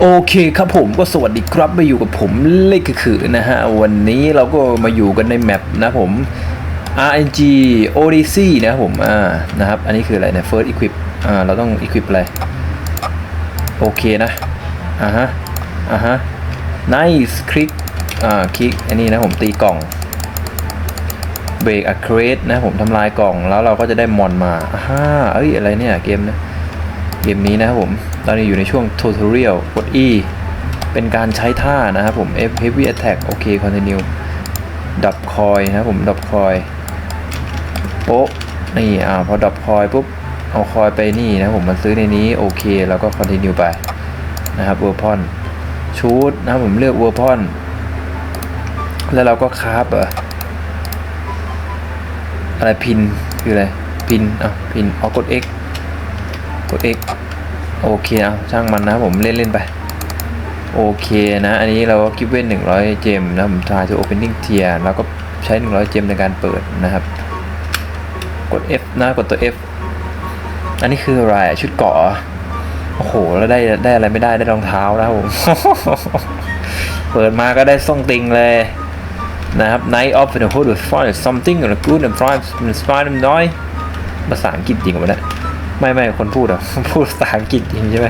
โอเคครับผมก็สวัสดีครับมาอยู่กับผมเลขคือนะฮะ วันนี้เราก็มาอยู่กันในแมปนะผม RNG Odyssey นะครับผม อ่า นะครับ อันนี้คืออะไรเนี่ย First Equip อ่า เราต้อง Equip อะไร โอเคนะ อ่าฮะ อ่าฮะ Nice คลิก อ่า คลิก อันนี้นะผมตีกล่องเบรกอะเครสนะผมทำลายกล่องแล้วเราก็จะได้มอนมา อ่าเอ้ย อะไรเนี่ย เกมนะ เกมนี้นะครับผม ตอนนี้อยู่ในช่วง tutorial กด E เป็นการใช้ท่านะครับผม F heavy attack โอเค continue ดับคอยนะครับผมดับคอยโป๊ะนี่อ่าพอดับคอยปุ๊บเอาคอยไปนี่นะครับผมมาซื้อในนี้โอเคแล้วก็ continue ไปนะครับเวอร์พอนชูดนะครับผมเลือกเวอร์พอนแล้วเราก็คราฟออะไรพินคืออะไรพินอะพินเอากด X กด X โอเคเอาช่างมันนะผมเล่นเล่นไป โอเคนะ อันนี้เราก็กิฟเว้น100เจมนะผมทายจะโอเพนนิ่งเทียเราก็ใช้100เจมในการเปิดนะครับ กด F นะกดตัว F อันนี้คืออะไรชุดเกาะโอ้โห แล้วได้ได้อะไรไม่ได้ได้รองเท้านะครับผม เปิดมาก็ได้ส่งติงเลยนะครับ Night of the Hood with Fire something on a good and prime inspired them noise ภาษาอังกฤษจริงกว่าเนี่ย ไม่ไม่คนพูดอะ พูดภาษาอังกฤษจริงใช่ไหม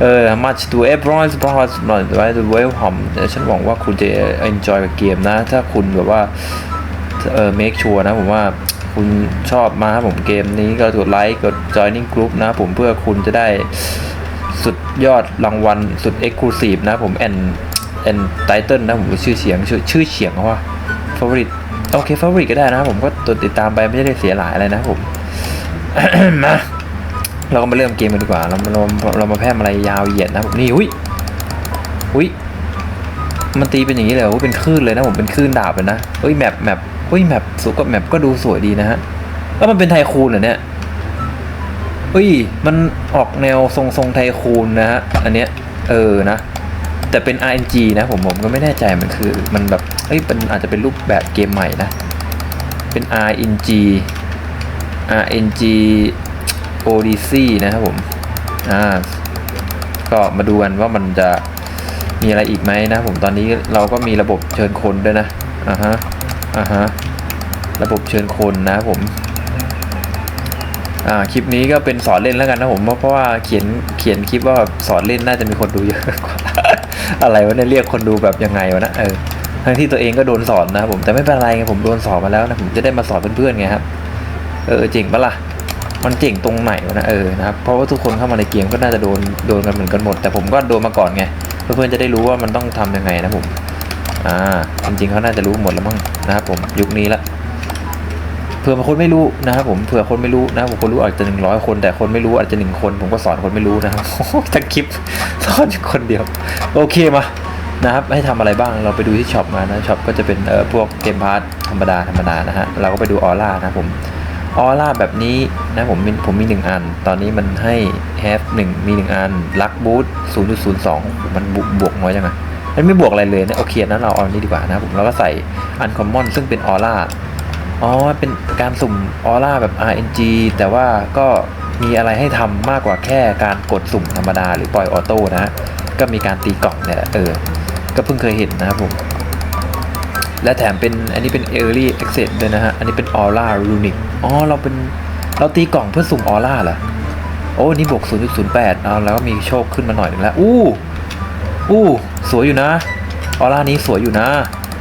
เออ much to everyone support หน่อยไว้ the welcome เดี๋ยวฉันหวังว่าคุณจะ enjoy กับเกมนะ ถ้าคุณแบบว่า เออ make sure นะ ผมว่าคุณชอบมาครับผมเกมนี้ก็กดไลค์กด joining group นะผมเพื่อคุณจะได้สุดยอดรางวัลสุด exclusive นะผม and and title นะผมชื่อเสียงชื่อชื่อเสียงว่า favorite โอเค favorite ก็ได้นะผมก็ติดตามไปไม่ได้เสียหลายอะไรนะผมมา เราก็มาเริ่มเกมกันดีกว่า เราเราเรามาแพร่อะไรยาวเหยียดนะผมนี่อุ้ยอุ้ยมันตีเป็นอย่างนี้เลยอุ้ยเป็นคลื่นเลยนะผมเป็นคลื่นดาบเลยนะเฮ้ยแมปแมปเฮ้ยแมปสุกับแมปก็ดูสวยดีนะฮะแล้วมันเป็นไทคูนเหรอเนี่ยเฮ้ยมันออกแนวทรงทรงไทคูนนะฮะอันเนี้ยเออนะแต่เป็น RNG นะผมผมก็ไม่แน่ใจมันคือมันแบบเอ้ยเป็นอาจจะเป็นรูปแบบเกมใหม่นะเป็น RNG RNG Odyssey นะครับผม อ่า ก็มาดูกันว่ามันจะมีอะไรอีกไหมนะผมตอนนี้เราก็มีระบบเชิญคนด้วยนะ อ่าฮะ อ่าฮะ ระบบเชิญคนนะครับผม อ่า คลิปนี้ก็เป็นสอนเล่นแล้วกันนะผมเพราะเพราะว่าเขียนเขียนคลิปว่าสอนเล่นน่าจะมีคนดูเยอะกว่า อะไรวะเนี่ยเรียกคนดูแบบยังไงวะนะ เออ ทั้งที่ตัวเองก็โดนสอนนะผม แต่ไม่เป็นไรไงผมโดนสอนมาแล้วนะผมจะได้มาสอนเพื่อนๆไงครับ เออเจ๋งปะล่ะ มันเจ๋งตรงไหนวะนะเออนะครับเพราะว่าทุกคนเข้ามาในเกมก็น่าจะโดนโดนกันเหมือนกันหมด แต่ผมก็โดนมาก่อนไงเพื่อนๆจะได้รู้ว่ามันต้องทำยังไงนะผมอ่าจริงๆเขาน่าจะรู้หมดแล้วมั้งนะครับผมยุคนี้ละเผื่อบางคนไม่รู้นะครับผมเผื่อคนไม่รู้นะผมคนรู้อาจจะหนึ่งร้อยคน แต่คนไม่รู้อาจจะหนึ่งคน ผมก็สอนคนไม่รู้นะครับทั้งคลิปสอนคนเดียว โอเคมานะครับให้ทำอะไรบ้างเราไปดูที่ช็อปมานะช็อปก็จะเป็นเอ่อพวกเกมพาร์ทธรรมดาธรรมดานะฮะเราก็ไปดูออร่านะผม ออร่าแบบนี้นะผมมีผมมีหนึ่งอัน ตอนนี้มันให้แฮฟหนึ่งมีหนึ่งอันลักบูทศูนย์จุดศูนย์สองมันบวกบวกน้อยจังอะมันไม่บวกอะไรเลยนะโอเคนั้นเราเอาอันนี้ดีกว่านะผมเราก็ใส่อันคอมมอนซึ่งเป็นออร่าอ๋อเป็นการสุ่มออร่าแบบ RNG แต่ว่าก็มีอะไรให้ทำมากกว่าแค่การกดสุ่มธรรมดาหรือปล่อยออโต้นะ ก็มีการตีกล่องเนี่ยแหละเออ ก็เพิ่งเคยเห็นนะครับผม และแถมเป็นอันนี้เป็น Early Access ด้วยนะฮะ อันนี้เป็น Aura Runic อ๋อ เราเป็น เราตีกล่องเพื่อสุ่มออร่าเหรอ โอ้นี่บวก 0.08เอาแล้วก็มีโชคขึ้นมาหน่อยหนึงแล้ว อู้ อู้ สวยอยู่นะออร่านี้สวยอยู่นะ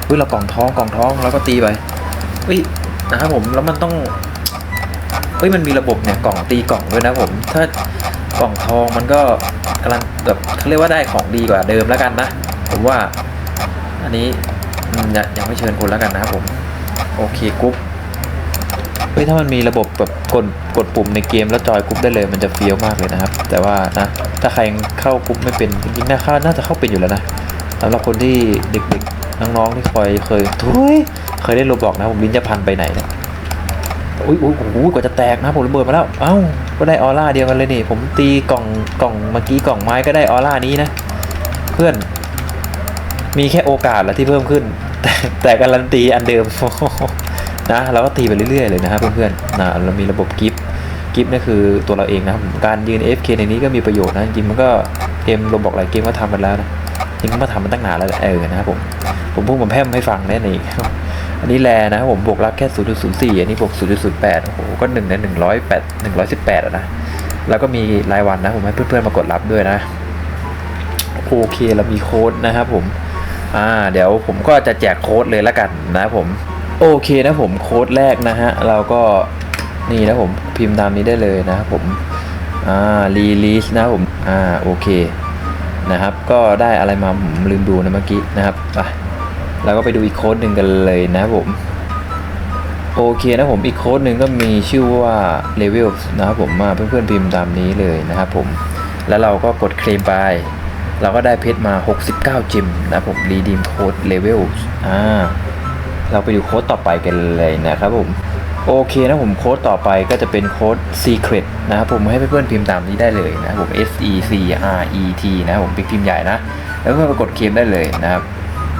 เฮ้ยเรากล่องท้องกล่องท้องแล้วก็ตีไปเฮ้ยนะครับผม แล้วมันต้องเฮ้ย มันมีระบบเนี่ย กล่องตีกล่องด้วยนะผม ถ้ากล่องทองมันก็กำลังแบบเขาเรียกว่าได้ของดีกว่าเดิมแล้วกันนะ ผมว่า อันนี้ ยังยังไม่เชิญคนแล้วกันนะครับผม โอเคกรุ๊ปเฮ้ยถ้ามันมีระบบแบบกดกดปุ่มในเกมแล้วจอยกรุ๊ปได้เลยมันจะเฟี้ยวมากเลยนะครับ แต่ว่านะถ้าใครเข้ากรุ๊ปไม่เป็นจริงๆน่าเข้าน่าจะเข้าเป็นอยู่แล้วนะสำหรับคนที่เด็กๆน้องๆที่คอยเคยทุยเคยได้โรบอกนะผมลิ้นจะพันไปไหนเนี่ยอุ้ยอุ้ยโอ้โหกว่าจะแตกนะผมระเบิดมาแล้วเอ้าก็ได้ออร่าเดียวกันเลยนี่ ผมตีกล่องกล่องเมื่อกี้กล่องไม้ก็ได้ออร่านี้นะ เพื่อน มีแค่โอกาสแหละที่เพิ่มขึ้น แต่แต่การันตีอันเดิมนะเราก็ตีไปเรื่อยๆเลยนะครับเพื่อนๆนะเรามีระบบกิฟต์กิฟต์นี่คือตัวเราเองนะครับผมการยืน AFK ในนี้ก็มีประโยชน์นะจริงๆมันก็เกมลมบอกหลายเกมก็ทำกันแล้วนะจริงๆมันก็ทำมันตั้งนานแล้วแหละเออนะครับผมผมพูดผมแพร่มให้ฟังแน่นี่อันนี้แลนะครับผมบวกรักแค่ 0.04 อันนี้บวก 0.08 โอ้โห ก็1ใน108 118อะนะ แล้วก็มีรายวันนะผมให้เพื่อนๆมากดรับด้วยนะ โอเคเรามีโค้ดนะครับผม อ่าเดี๋ยวผมก็จะแจกโค้ดเลยละกันนะผม โอเคนะผมโค้ดแรกนะฮะ เราก็นี่นะผมพิมพ์ตามนี้ได้เลยนะครับผม อ่ารีลีสนะผมอ่าโอเคนะครับก็ได้อะไรมาผมลืมดูนะเมื่อกี้นะครับไปเราก็ไปดูอีกโค้ดหนึ่งกันเลยนะผมโอเคนะผมอีกโค้ดหนึ่งก็มีชื่อว่า level นะครับผมมาเพื่อนๆพิมพ์ตามนี้เลยนะครับผม แล้วเราก็กดเคลมไป เราก็ได้เพชรมา 69 จิมนะผม redeem code level อ่าเราไปดูโค้ดต่อไปกันเลยนะครับผมโอเคนะผมโค้ดต่อไปก็จะเป็นโค้ด secret นะครับผมให้เพื่อนๆพิมพ์ตามนี้ได้เลยนะครับผม S E C R E T นะผมพิมพ์ใหญ่นะ แล้วเพื่อนๆไปกดเคมได้เลยนะครับ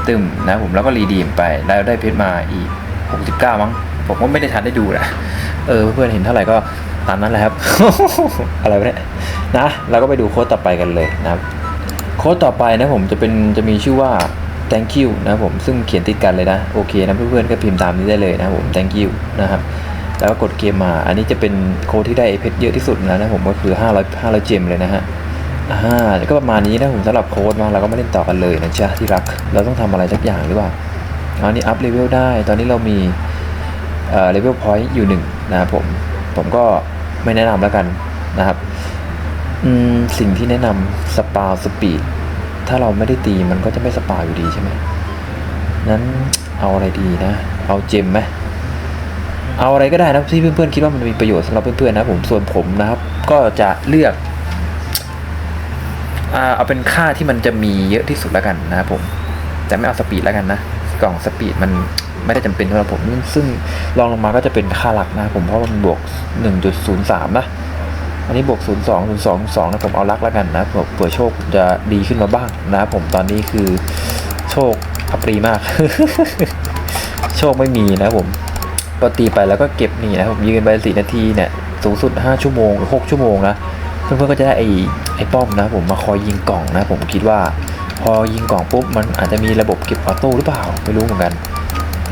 ตึมนะผมแล้วก็รีดีมไปแล้วได้เพชรมาอีก 69 มั้ง ผมก็ไม่ได้ทันได้ดูนะเออเพื่อนๆเห็นเท่าไหร่ก็ตามนั้นแหละครับ อะไรเนี่ยนะเราก็ไปดูโค้ดต่อไปกันเลยนะครับ โค้ดต่อไปนะผมจะเป็นจะมีชื่อว่า thank you นะผมซึ่งเขียนติดกันเลยนะโอเคนะเพื่อนๆก็พิมพ์ตามนี้ได้เลยนะผม thank you นะครับแล้วก็กดเกมมา อันนี้จะเป็นโค้ดที่ได้เพชรเยอะที่สุดนะนะผมก็คือ 500 500เจมเลยนะฮะอ่าก็ประมาณนี้นะผมสำหรับโค้ดมาเราก็ไม่เล่นต่อกันเลยนะจ๊ะที่รักเราต้องทำอะไรสักอย่างหรือเปล่าอันนี้อัพเลเวลได้ ตอนนี้เรามีเอ่อเลเวลพอยต์อยู่หนึ่งนะครับผมผมก็ไม่แนะนำแล้วกันนะครับ สิ่งที่แนะนำสปาสปีดถ้าเราไม่ได้ตีมันก็จะไม่สปาอยู่ดีใช่ไหมนั้นเอาอะไรดีนะ เอาเจมไหมเอาอะไรก็ได้นะที่เพื่อนๆคิดว่ามันมีประโยชน์สำหรับเพื่อนๆนะผมส่วนผมนะครับ ก็จะเลือกเอาเป็นค่าที่มันจะมีเยอะที่สุดแล้วกันนะครับผมแต่ไม่เอาสปีดแล้วกันนะกล่องสปีดมันไม่ได้จำเป็นสำหรับผมซึ่งลองลงมาก็จะเป็นค่าหลักนะผมเพราะมันบวก 1.03 นะ อันนี้บวก 02 02 2นะผมเอาลักแล้วกันนะเผื่อเผื่อโชคจะดีขึ้นมาบ้างนะผมตอนนี้คือโชคอัปรีมาก โชคไม่มีนะผมก็ตีไปแล้วก็เก็บนี่นะผมยืนไปสี่นาทีเนี่ยสูงสุด 5 ชั่วโมงหรือ6ชั่วโมงนะเพื่อนๆก็จะได้ไอ้ไอ้ป้อมนะผมมาคอยยิงกล่องนะผมคิดว่า พอยิงกล่องปุ๊บมันอาจจะมีระบบเก็บออโต้หรือเปล่าไม่รู้เหมือนกัน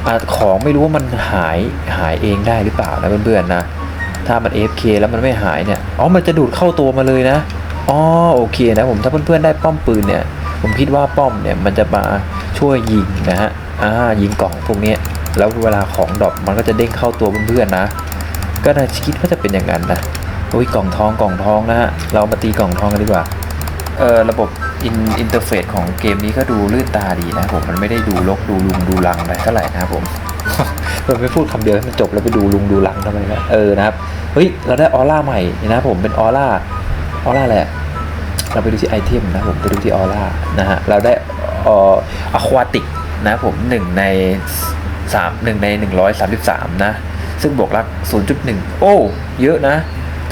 อาจของไม่รู้ว่ามันหายหายเองได้หรือเปล่านะเพื่อนๆนะ ถ้ามัน AFK แล้วมันไม่หายเนี่ย อ๋อ มันจะดูดเข้าตัวมาเลยนะ อ๋อ โอเคนะผม ถ้าเพื่อนๆได้ป้อมปืนเนี่ย ผมคิดว่าป้อมเนี่ยมันจะมาช่วยยิงนะฮะ อ่า ยิงกล่องพวกนี้ แล้วเวลาของดรอปมันก็จะเด้งเข้าตัวเพื่อนๆนะ ก็น่าคิดว่าจะเป็นอย่างนั้นนะโอ้ยกล่องทองกล่องทองนะฮะ เรามาตีกล่องทองกันดีกว่า เออระบบอินอินเทอร์เฟซของเกมนี้ก็ดูลื่นตาดีนะผม มันไม่ได้ดูลกดูลุงดูลังอะไรเท่าไหร่นะผม เราไม่พูดคำเดียวให้มันจบแล้วไปดูลุงดูลังทำไมนะเออนะครับเฮ้ยเราได้ออร่าใหม่นะผมเป็นออร่าออร่าแหละเราไปดูที่ไอเทมนะผมไปดูที่ออร่านะฮะเราได้ออควาติกนะผมหนึ่งในสามหนึ่งในหนึ่งร้อยสามสิบสามนะ ซึ่งบวกรัก0.1โอ้เยอะนะ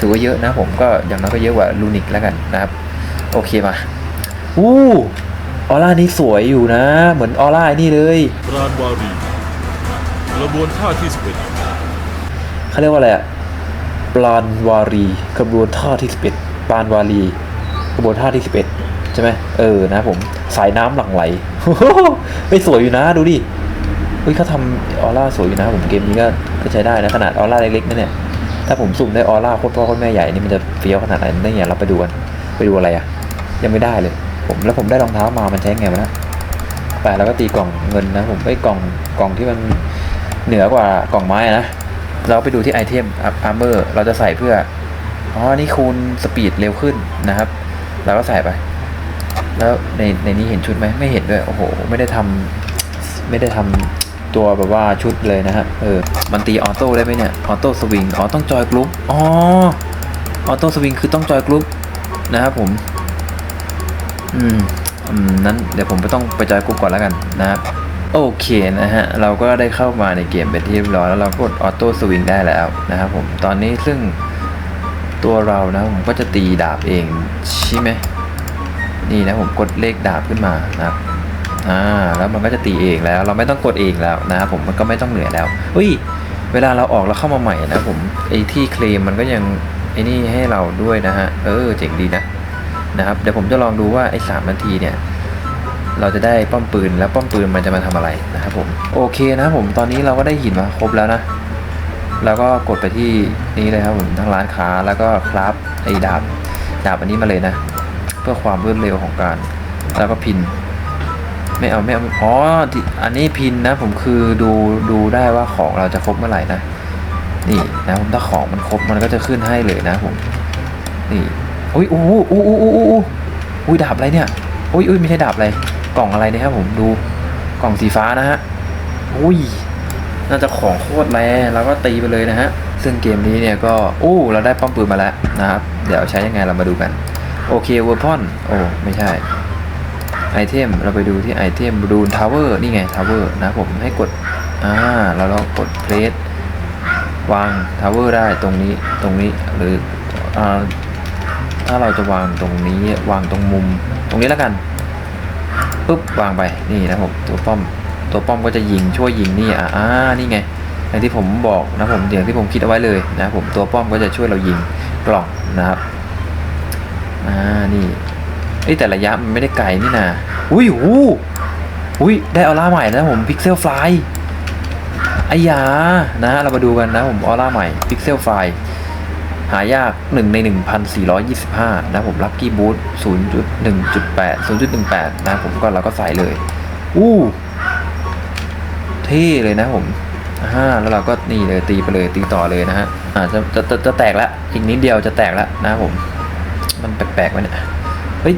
ถือว่าเยอะนะผมก็อย่างน้อยก็เยอะกว่าลูนิกแล้วกันนะครับ โอเคมาอู้ออร่านี้สวยอยู่นะ เหมือนออร่านี่เลยราณวารี ระบวนท่าที่สิบเอ็ดเขาเรียกว่าอะไรอะปลานวารีกระบวนท่าที่11ปลานวารีกระบวนท่าที่11ใช่ไหมเออนะผมสายน้ำหลั่งไหลไม่สวยอยู่นะดูดิเฮ้ยเขาทำออร่าสวยอยู่นะผมเกมนี้ก็ก็ใช้ได้นะขนาดออร่าเล็กๆนะเนี่ยถ้าผมสุ่มได้ออร่าโคตรพ่อโคตรแม่ใหญ่นี่มันจะเฟี้ยวขนาดไหนได้เนี่ยเราไปดูกันไปดูอะไรอะยังไม่ได้เลย ผมแล้วผมได้รองเท้ามามันใช้ไงวะนะไปแล้วก็ตีกล่องเงินนะผมไอ้กล่องกล่องที่มัน เหนือกว่ากล่องไม้นะ เราไปดูที่ไอเทมอาร์เมอร์เราจะใส่เพื่อ อ๋อ นี่คูณสปีดเร็วขึ้นนะครับ เราก็ใส่ไป แล้วในในนี้เห็นชุดไหมไม่เห็นด้วย โอ้โห ไม่ได้ทำไม่ได้ทำตัวแบบว่าชุดเลยนะฮะเออ มันตีออโต้ได้ไหมเนี่ย ออโต้สวิง อ๋อ ต้องจอยกรุ๊ป อ๋อ ออโต้สวิงคือต้องจอยกรุ๊ปนะครับผม อืมอืมนั้นเดี๋ยวผมไปต้องไปจอยกรุ๊ปก่อนแล้วกันนะครับ โอเคนะฮะ เราก็ได้เข้ามาในเกมเป็นที่เรียบร้อยแล้วเรากดออโต้สวิงได้แล้วนะครับผม ตอนนี้ซึ่งตัวเรานะผมก็จะตีดาบเองใช่ไหมนี่นะผมกดเลขดาบขึ้นมานะครับอ่าแล้วมันก็จะตีเองแล้ว เราไม่ต้องกดเองแล้วนะครับผมมันก็ไม่ต้องเหนื่อยแล้วเฮ้ยเวลาเราออกแล้วเข้ามาใหม่นะผมไอ้ที่เคลมมันก็ยังไอ้นี่ให้เราด้วยนะฮะเออเจ๋งดีนะนะครับเดี๋ยวผมจะลองดูว่าไอ้สามนาทีเนี่ย เราจะได้ป้อมปืนแล้วป้อมปืนมันจะมาทำอะไรนะครับผมโอเคนะครับผมตอนนี้เราก็ได้หินมาครบแล้วนะแล้วก็กดไปที่นี้เลยครับผมทั้งร้านค้าแล้วก็คราฟไอ้ดาบดาบอันนี้มาเลยนะ เพื่อความรวดเร็วของการ แล้วก็พิน ไม่เอาไม่เอาอ๋ออันนี้พินนะผมคือดูดูได้ว่าของเราจะครบเมื่อไหร่นะนี่นะผมถ้าของมันครบมันก็จะขึ้นให้เลยนะผมนี่อุ้ยโอ้โหโอ้โหโอ้โหโอ้อุ้ดาบอะไรเนี่ยอุ้ยอุ้ยไม่ใช่ดาบอะไร กล่องอะไรเนะครับผมดูกล่องสีฟ้านะฮะอุ้ยน่าจะของโคตรแรงแล้วก็ตีไปเลยนะฮะซึ่งเกมนี้เนี่ยก็อู้เราได้ป้อมปืนมาแล้วนะครับเดี๋ยวใช้ยังไงเรามาดูกันโอเคเวอร์พอนโอ้ไม่ใช่ไอเทมเราไปดูที่ไอเทมรูนทาวเวอร์นี่ไงทาวเวอร์นะผมให้กดอ่าเราลองกดเพลสวางทาวเวอร์ได้ตรงนี้ตรงนี้หรืออ่าถ้าเราจะวางตรงนี้วางตรงมุมตรงนี้แล้วกัน ปุ๊บวางไปนี่นะผมตัวป้อม ตัวป้อมก็จะยิงช่วยยิงนี่อ่าอ่านี่ไงอย่างที่ผมบอกนะผมอย่างที่ผมคิดเอาไว้เลยนะผมตัวป้อมก็จะช่วยเรายิงกล่องนะครับอ่านี่เอ้ยแต่ระยะมันไม่ได้ไกลนี่นะอุ้ยหูอุ้ยได้ออร่าใหม่นะผมพิกเซลไฟไอ้ยานะเรามาดูกันนะผมออร่าใหม่พิกเซลไฟ หายาก 1 ใน 1,425 นะผมลัคกี้บูท0.1.8 0.18 นะผมก็เราก็ใส่เลย อู้เท่เลยนะผมอ่าแล้วเราก็นี่เลยตีไปเลยตีต่อเลยนะฮะอ่าจะจะจะจะแตกละอีกนิดเดียวจะแตกละนะผม มันแปลกๆวะเนี่ยเฮ้ย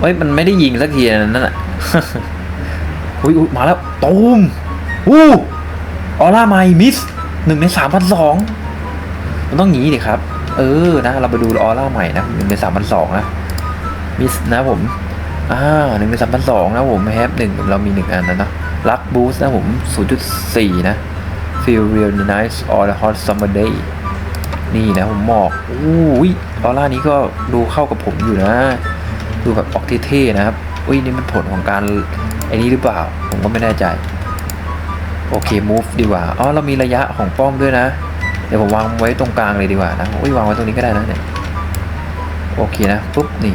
เฮ้ยมันไม่ได้ยิงสักทีนั่นน่ะอุ้ยมาแล้วตูมอู้ออร่าไมมิสหนึ่งในสามพันสองมันต้องหนีดิครับ เออนะเราไปดูออร่าใหม่นะหนึ่งในสามพันสองนะมิสนะผมอ่าหนึ่งในสามพันสองนะผมแฮปหนึ่งเรามีหนึ่งอันนะนะลักบูสนะผมศูนย์จุดสี่นะ feel real nice on a hot summer day นี่นะผมหมอกอุ้ยออร่านี้ก็ดูเข้ากับผมอยู่นะ ดูแบบออกเท่ๆนะครับ อุ้ยนี่มันผลของการไอ้นี้หรือเปล่า ผมก็ไม่แน่ใจ โอเค move ดีกว่า อ๋อ เรามีระยะของป้อมด้วยนะ ดี๋ยวผมวางไว้ตรงกลางเลยดีกว่านะอุ้ยวางไว้ตรงนี้ก็ได้นะเนี่ยโอเคนะปุ๊บนี่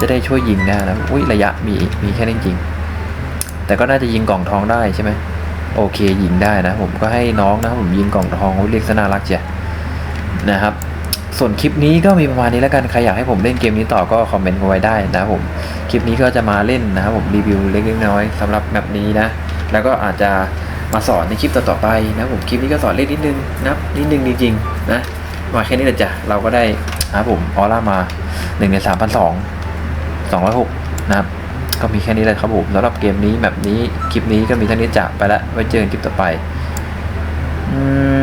จะได้ช่วยยิงได้นะอุ้ยระยะมีมีแค่นี้จริง แต่ก็น่าจะยิงกล่องทองได้ใช่ไหมโอเคยิงได้นะ ผมก็ให้น้องนะผมยิงกล่องทองเรียกน่ารักเจ้ะนะครับ ส่วนคลิปนี้ก็มีประมาณนี้แล้วกันใครอยากให้ผมเล่นเกมนี้ต่อก็คอมเมนต์มาไว้ได้นะผมคลิปนี้ก็จะมาเล่นนะครับผมรีวิวเล็กๆน้อยๆสำหรับแบบนี้นะแล้วก็อาจจะ มาสอนในคลิปต่อๆไปนะผมคลิปนี้ก็สอนเล่นนิดนึงนับนิดนึงจริงๆนะมาแค่นี้แหละจ้ะเราก็ได้นะครับผมออร่ามา1ใน3 2 0 0 206นะครับก็มีแค่นี้เลยครับผมสำหรับเกมนี้แบบนี้คลิปนี้ก็มีเท่านี้จ้ะไปละไว้เจอกันคลิปต่อไปอืม